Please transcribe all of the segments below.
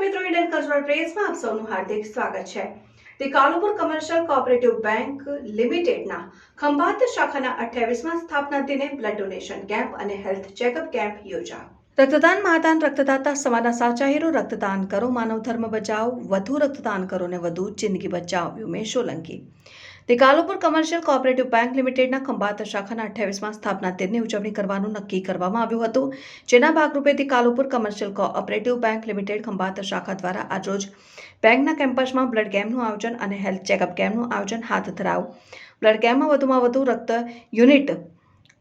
મિત્રો, Indian cultural પ્રેસમાં આપ સૌનું હાર્દિક સ્વાગત છે. તે કાલુપુર કમર્શિયલ કોઓપરેટિવ બેંક લિમિટેડના ખંભાત શાખાના અઠ્યાવીસમાં સ્થાપના દિને બ્લડ ડોનેશન કેમ્પ અને હેલ્થ ચેકઅપ કેમ્પ યોજા રક્તદાન મહાદાન, રક્તદાતા સમાના સાચા હીરો રક્તદાન કરો માનવ ધર્મ બચાવો, વધુ રક્તદાન કરો ને વધુ જિંદગી બચાવો મેં સોલંકી તે કાલુપુર કમર્શિયલ કોઓપરેટિવ બેંક લિમિટેડના ખંભાત શાખાના અઠ્યાવીસમાં સ્થાપના દિનની ઉજવણી કરવાનું નક્કી કરવામાં આવ્યું હતું. જેના ભાગરૂપે તે Kalupur commercial cooperative bank limited Khambhat શાખા દ્વારા આજરોજ બેંકના કેમ્પસમાં બ્લડ કેમ્પનું આયોજન અને હેલ્થ ચેકઅપ કેમ્પનું આયોજન હાથ ધરાવું બ્લડ કેમ્પમાં વધુમાં વધુ રક્ત યુનિટ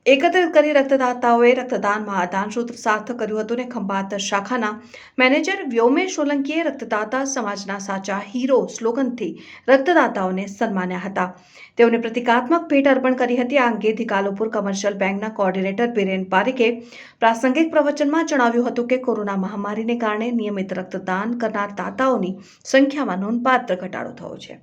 એકત્રિત કરી રક્તદાતાઓએ રક્તદાન મહાદાન સૂત્ર સાર્થક કર્યું હતું ને ખંભાત શાખાના મેનેજર વ્યોમેશ સોલંકીએ રક્તદાતા સમાજના સાચા હીરો સ્લોગનથી રક્તદાતાઓને સન્માન્યા હતા. તેઓને પ્રતિકાત્મક ભેટ અર્પણ કરી હતી. આ અંગે ધિકાલોપુર કમર્શિયલ બેંકના કોઓર્ડિનેટર બિરેન પારેખે પ્રાસંગિક પ્રવચનમાં જણાવ્યું હતું કે કોરોના મહામારીને કારણે નિયમિત રક્તદાન કરનાર દાતાઓની સંખ્યામાં નોંધપાત્ર ઘટાડો થયો છે.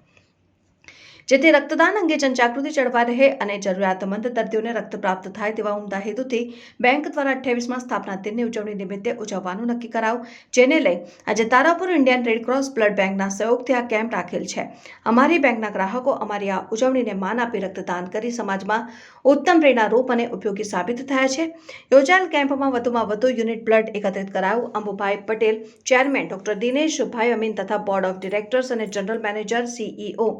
જેથી રક્તદાન અંગે જનજાગૃતિ જળવાઈ રહે અને જરૂરિયાતમંદ દર્દીઓને રક્ત પ્રાપ્ત થાય તેવા ઉમદા હેતુથી બેંક દ્વારા અઠ્યાવીસમાં સ્થાપના દિનની ઉજવણી નિમિત્તે ઉજવવાનું નક્કી કરાયું, જેને લઈ આજે તારાપુર ઇન્ડિયન રેડક્રોસ બ્લડ બેંકના સહયોગથી આ કેમ્પ રાખેલ છે. અમારી બેંકના ગ્રાહકો અમારી આ ઉજવણીને માન આપી રક્તદાન કરી સમાજમાં ઉત્તમ પ્રેરણારૂપ અને ઉપયોગી સાબિત થયા છે. યોજાયેલ કેમ્પમાં વધુમાં વધુ યુનિટ બ્લડ એકત્રિત કરાયું. અંબુભાઈ પટેલ, ચેરમેન ડોક્ટર દિનેશભાઈ અમીન તથા બોર્ડ ઓફ ડિરેક્ટર્સ અને જનરલ મેનેજર, સીઈઓ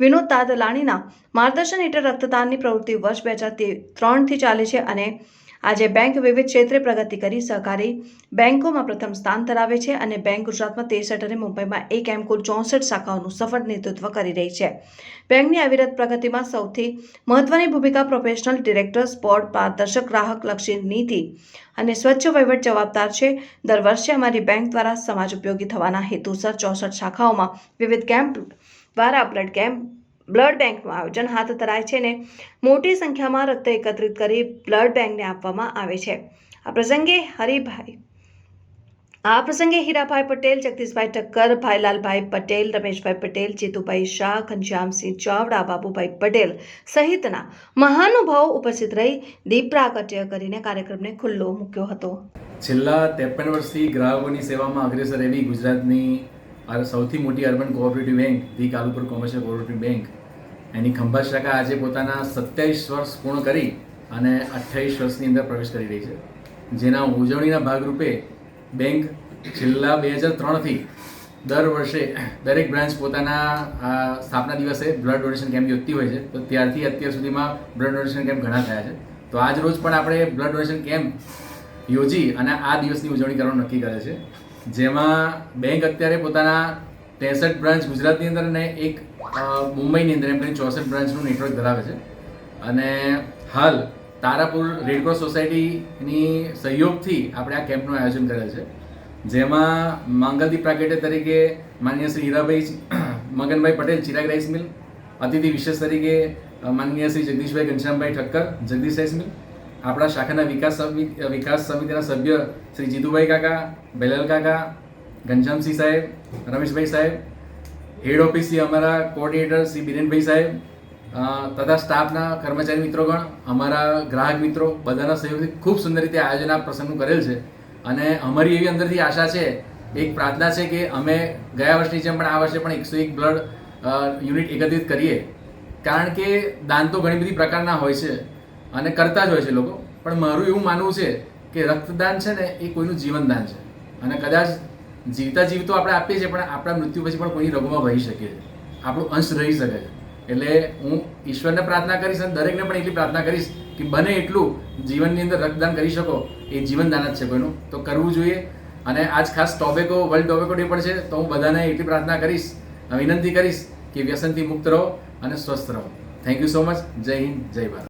વિનોદ તાદલાણીના માર્ગદર્શન હેઠળ રક્તદાનની પ્રવૃત્તિ વર્ષ બે હજાર ત્રણથી ચાલે છે અને આજે બેંક વિવિધ ક્ષેત્રે પ્રગતિ કરી સહકારી બેંકોમાં પ્રથમ સ્થાન ધરાવે છે અને બેંક ગુજરાતમાં ત્રેસઠ અને મુંબઈમાં એક એમ કુલ ચોસઠ શાખાઓનું સફળ નેતૃત્વ કરી રહી છે. બેંકની અવિરત પ્રગતિમાં સૌથી મહત્વની ભૂમિકા પ્રોફેશનલ ડિરેક્ટર્સ, બોર્ડ, પારદર્શક, ગ્રાહક લક્ષી નીતિ અને સ્વચ્છ વહીવટ જવાબદાર છે. દર વર્ષે અમારી બેંક દ્વારા સમાજ ઉપયોગી થવાના હેતુસર ચોસઠ શાખાઓમાં વિવિધ કેમ્પ દ્વારા બ્લડ કેમ્પ બ્લડ બેંકનું આયોજન હાથ ધરાય છે અને મોટી સંખ્યામાં રક્ત એકત્રિત કરી બ્લડ બેંકને આપવામાં આવે છે. આ પ્રસંગે હરિભાઈ, આ પ્રસંગે હીરાભાઈ પટેલ, જગદીશભાઈ ઠક્કર, ભાઈલાલભાઈ પટેલ, રમેશભાઈ પટેલ, જીતુભાઈ શાહ, ઘનશ્યામસિંહ ચાવડા, બાબુભાઈ પટેલ સહિતના મહાનુભાવો ઉપસ્થિત રહી દીપ પ્રાગટ્ય કરીને કાર્યક્રમને ખુલ્લો મૂક્યો હતો. છેલ્લા ત્રેપન વર્ષથી ગ્રાહકોની સેવામાં અગ્રેસર એવી ગુજરાતની આ સૌથી મોટી urban cooperative bank the Kalupur commercial cooperative bank એની ખંભાત શાખા આજે પોતાના સત્યાવીસ વર્ષ પૂર્ણ કરી અને અઠ્યાવીસ વર્ષની અંદર પ્રવેશ કરી રહી છે. જેના ઉજવણીના ભાગરૂપે બેંક છેલ્લા બે હજાર ત્રણથી દર વર્ષે દરેક બ્રાન્ચ પોતાના સ્થાપના દિવસે બ્લડ ડોનેશન કેમ્પ યોજતી હોય છે. તો ત્યારથી અત્યાર સુધીમાં બ્લડ ડોનેશન કેમ્પ ઘણા થયા છે. તો આજ રોજ પણ આપણે બ્લડ ડોનેશન કેમ્પ યોજી અને આ દિવસની ઉજવણી કરવાનું નક્કી કરે છે. જેમાં બેંક અત્યારે પોતાના ત્રેસઠ બ્રાન્ચ ગુજરાતની અંદર અને એક મુંબઈની અંદર એમ કરીને ચોસઠ બ્રાન્ચનું નેટવર્ક ધરાવે છે. અને હાલ તારાપુર રેડક્રોસ સોસાયટીની સહયોગથી આપણે આ કેમ્પનું આયોજન કરેલ છે. જેમાં માંગલદીપ પ્રાગટ્ય તરીકે માનનીય શ્રી હીરાભાઈ મગનભાઈ પટેલ, ચિરાગ રાઈસ મિલ, અતિથિ વિશેષ તરીકે માનનીય શ્રી જગદીશભાઈ ઘનશ્યામભાઈ ઠક્કર, જગદીશ રાઈસ મિલ આપણા શાખાના વિકાસ વિકાસ સમિતિના સભ્ય શ્રી જીતુભાઈ કાકા, બેલાલ કાકા, ઘનશ્યામસિંહ સાહેબ, રમેશભાઈ સાહેબ, હેડ ઓફિસથી અમારા કોઓર્ડિનેટર શ્રી બિરેનભાઈ સાહેબ તથા સ્ટાફના કર્મચારી મિત્રોગણ, અમારા ગ્રાહક મિત્રો બધાના સહયોગથી ખૂબ સુંદર રીતે આયોજન આ પ્રસંગનું કરેલ છે. અને અમારી એવી અંદરથી આશા છે, એક પ્રાર્થના છે કે અમે ગયા વર્ષની જેમ પણ આ વર્ષે પણ એકસો એક બ્લડ યુનિટ એકત્રિત કરીએ. કારણ કે દાન તો ઘણી બધી પ્રકારના હોય છે. અને કરતા જ હોય છે લોકો. પણ મારું એવું માનવું છે કે રક્તદાન છે ને એ કોઈનું જીવનદાન છે. અને કદાચ જીવતા જીવતો આપણે આપીએ છીએ, પણ આપણા મૃત્યુ પછી પણ કોઈની રગોમાં વહી શકે છે. આપણું અંશ રહી શકે છે. એટલે હું ઈશ્વરને પ્રાર્થના કરીશ અને દરેકને પણ એટલી પ્રાર્થના કરીશ કે બને એટલું જીવનની અંદર રક્તદાન કરી શકો. એ જીવનદાન જ છે કોઈનું. તો કરવું જોઈએ. અને આજ ખાસ ટોબેકો વર્લ્ડ ટોબેકો ડે પણ છે, તો હું બધાને એટલી પ્રાર્થના કરીશ, વિનંતી કરીશ કે વ્યસનથી મુક્ત રહો અને સ્વસ્થ રહો. થેન્ક યુ સો મચ જય હિન્દ, જય ભારત.